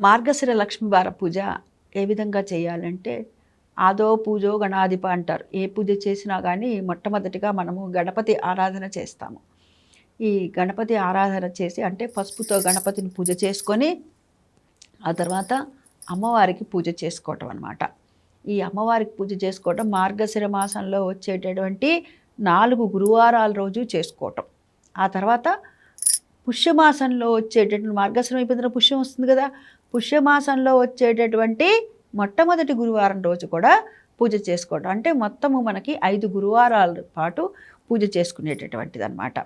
మార్గశిర లక్ష్మీవార పూజ ఏ విధంగా చేయాలంటే ఆదో పూజో గణాధిప అంటారు. ఏ పూజ చేసినా కానీ మొట్టమొదటిగా మనము గణపతి ఆరాధన చేస్తాము. ఈ గణపతి ఆరాధన చేసి అంటే పసుపుతో గణపతిని పూజ చేసుకొని ఆ తర్వాత అమ్మవారికి పూజ చేసుకోవటం అనమాట ఈ అమ్మవారికి పూజ చేసుకోవటం మార్గశిర మాసంలో వచ్చేటటువంటి నాలుగు గురువారాల రోజు చేసుకోవటం. ఆ తర్వాత పుష్యమాసంలో వచ్చేటటువంటి మార్గశిరం అయిపోయిన పుష్యం వస్తుంది కదా పుష్యమాసంలో వచ్చేటటువంటి మొట్టమొదటి గురువారం రోజు కూడా పూజ చేసుకోవడం. అంటే మొత్తము మనకి ఐదు గురువారాల పాటు పూజ చేసుకునేటటువంటిది అనమాట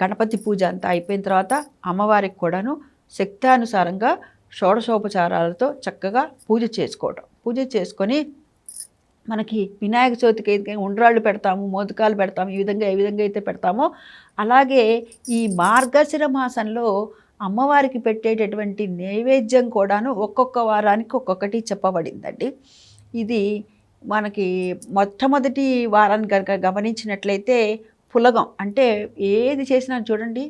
గణపతి పూజ అంతా అయిపోయిన తర్వాత అమ్మవారికి కూడాను శక్తానుసారంగా షోడశోపచారాలతో చక్కగా పూజ చేసుకోవడం. పూజ చేసుకొని మనకి వినాయక చవితికి అయితే ఉండ్రాళ్ళు పెడతాము మోదకాలు పెడతాము ఈ విధంగా ఏ విధంగా అయితే పెడతామో అలాగే ఈ మార్గశిర మాసంలో అమ్మవారికి పెట్టేటటువంటి నైవేద్యం కూడాను ఒక్కొక్క వారానికి ఒక్కొక్కటి చెప్పబడిందండి. ఇది మనకి మొట్టమొదటి వారాన్ని కనుక గమనించినట్లయితే పులగం అంటే ఏది చేసినా చూడండి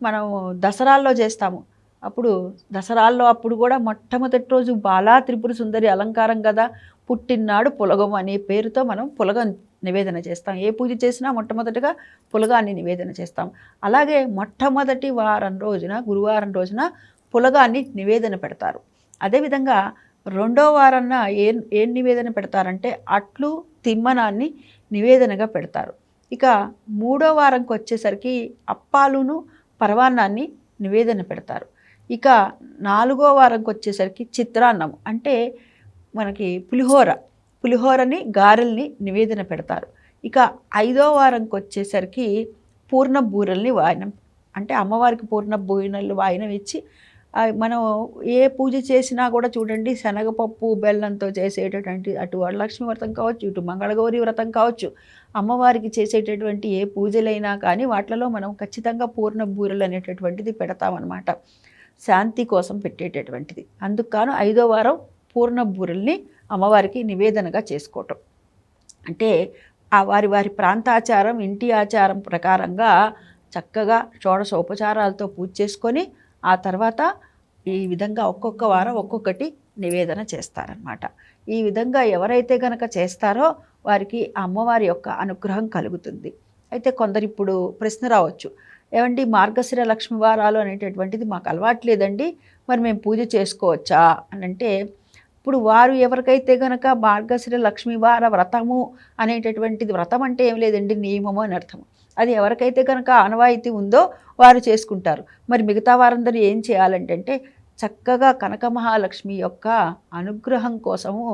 మనం దసరాల్లో చేస్తాము. అప్పుడు దసరాల్లో అప్పుడు కూడా మొట్టమొదటి రోజు బాలా త్రిపుర సుందరి అలంకారం కదా పుట్టినాడు పులగం అనే పేరుతో మనం పులగం నివేదన చేస్తాం. ఏ పూజ చేసినా మొట్టమొదటిగా పులగాన్ని నివేదన చేస్తాం. అలాగే మొట్టమొదటి వారం రోజున గురువారం రోజున పులగాన్ని నివేదన పెడతారు. అదేవిధంగా రెండో వారన్న ఏ ఏం నివేదన పెడతారంటే అట్లు తిమ్మనాన్ని నివేదనగా పెడతారు. ఇక మూడో వారంకి వచ్చేసరికి అప్పాలును పరవాన్నాన్ని నివేదన పెడతారు. ఇక నాలుగో వారంకి వచ్చేసరికి చిత్రాన్నం అంటే మనకి పులిహోర. పులిహోరని గారెల్ని నివేదన పెడతారు. ఇక ఐదో వారంకి వచ్చేసరికి పూర్ణ బూరెల్ని వాయనం. అంటే అమ్మవారికి పూర్ణ బూరెలు వాయనం ఇచ్చి మనం ఏ పూజ చేసినా కూడా చూడండి శనగపప్పు బెల్లంతో చేసేటటువంటి అటు వరలక్ష్మి వ్రతం కావచ్చు ఇటు మంగళగౌరి వ్రతం కావచ్చు అమ్మవారికి చేసేటటువంటి ఏ పూజలైనా కానీ వాటిలో మనం ఖచ్చితంగా పూర్ణ బూరెలు అనేటటువంటిది పెడతామన్నమాట. శాంతి కోసం పెట్టేటటువంటిది. అందుకు కాను ఐదో వారం పూర్ణ బూరెల్ని అమ్మవారికి నివేదనగా చేసుకోవటం. అంటే ఆ వారి వారి ప్రాంతాచారం ఇంటి ఆచారం ప్రకారంగా చక్కగా షోడశ ఉపచారాలతో పూజ చేసుకొని ఆ తర్వాత ఈ విధంగా ఒక్కొక్క వారం ఒక్కొక్కటి నివేదన చేస్తారనమాట ఈ విధంగా ఎవరైతే గనక చేస్తారో వారికి అమ్మవారి యొక్క అనుగ్రహం కలుగుతుంది. అయితే కొందరు ఇప్పుడు ప్రశ్న రావచ్చు. ఏమండి మార్గశిర లక్ష్మి వారాలు అనేటటువంటిది మాకు అలవాట్లేదండి మరి మేము పూజ చేసుకోవచ్చా? అని అంటే ఇప్పుడు వారు ఎవరికైతే గనక మార్గశిర లక్ష్మీవార వ్రతము అనేటటువంటిది వ్రతం అంటే ఏం లేదండి నియమము అని అర్థం అది ఎవరికైతే కనుక ఆనవాయితీ ఉందో వారు చేసుకుంటారు. మరి మిగతా వారందరూ ఏం చేయాలంటే అంటే చక్కగా కనక మహాలక్ష్మి యొక్క అనుగ్రహం కోసము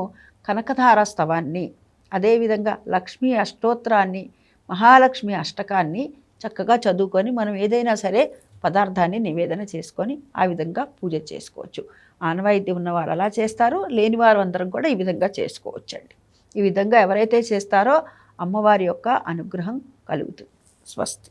కనకధార స్తవాన్ని అదేవిధంగా లక్ష్మీ అష్టోత్తరాన్ని మహాలక్ష్మి అష్టకాన్ని చక్కగా చదువుకొని మనం ఏదైనా సరే పదార్థాన్ని నివేదన చేసుకొని ఆ విధంగా పూజ చేసుకోవచ్చు. ఆనవాయితీ ఉన్నవారు అలా చేస్తారు లేని వారు అందరం కూడా ఈ విధంగా చేసుకోవచ్చండి. ఈ విధంగా ఎవరైతే చేస్తారో అమ్మవారి యొక్క అనుగ్రహం కలుగుతుంది. స్వస్తి.